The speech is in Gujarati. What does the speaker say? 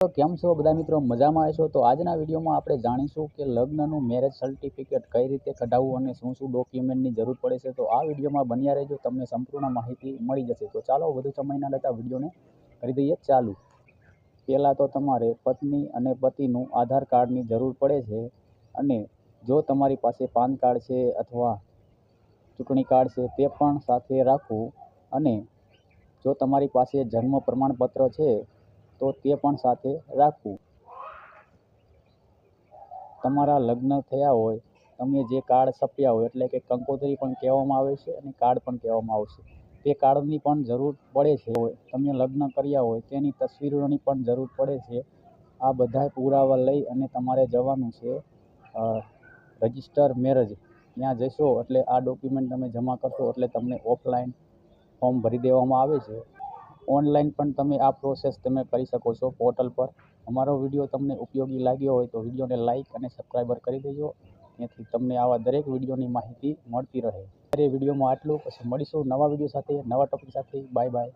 તો કેમ છો બધા મિત્રો? મજામાં આવશો તો આજના વિડીયોમાં આપણે જાણીશું કે લગ્નનું મેરેજ સર્ટિફિકેટ કઈ રીતે કઢાવવું અને શું શું ડોક્યુમેન્ટની જરૂર પડે છે. તો આ વિડીયોમાં બન્યા રહેજો, તમને સંપૂર્ણ માહિતી મળી જશે. તો ચાલો વધુ સમય ના લેતા વિડીયોને કરી દઈએ ચાલુ. પહેલાં તો તમારે પત્ની અને પતિનું આધાર કાર્ડની જરૂર પડે છે અને જો તમારી પાસે પાન કાર્ડ છે અથવા ચૂંટણી કાર્ડ છે તે પણ સાથે રાખવું અને જો તમારી પાસે જન્મ પ્રમાણપત્ર છે તો તે પણ સાથે રાખવું. તમારા લગ્ન થયા હોય, તમે જે કાર્ડ છપ્યા હોય, એટલે કે કંકોત્રી પણ કહેવામાં આવે છે અને કાર્ડ પણ કહેવામાં આવશે તે કાર્ડની પણ જરૂર પડે છે. તમે લગ્ન કર્યા હોય, તેની તસવીરોની પણ જરૂર પડે છે. આ બધા પુરાવા લઈ અને તમારે જવાનું છે રજિસ્ટર મેરેજ. ત્યાં જશો, એટલે આ ડોક્યુમેન્ટ તમે જમા કરશો, એટલે તમને ઓફલાઈન ફોર્મ ભરી દેવામાં આવે છે. ઓનલાઈન પણ તમે આ પ્રોસેસ તમે કરી શકો છો પોર્ટલ પર. અમારો વીડિયો તમને ઉપયોગી લાગ્યો હોય તો વિડીયોને લાઇક અને સબસ્ક્રાઈબર કરી દેજો. જેથી તમને આવા દરેક વિડીયોની માહિતી મળતી રહે. અત્યારે વિડીયોમાં આટલું. પછી મળીશું નવા વીડિયો સાથે, નવા ટોપિક સાથે. Bye bye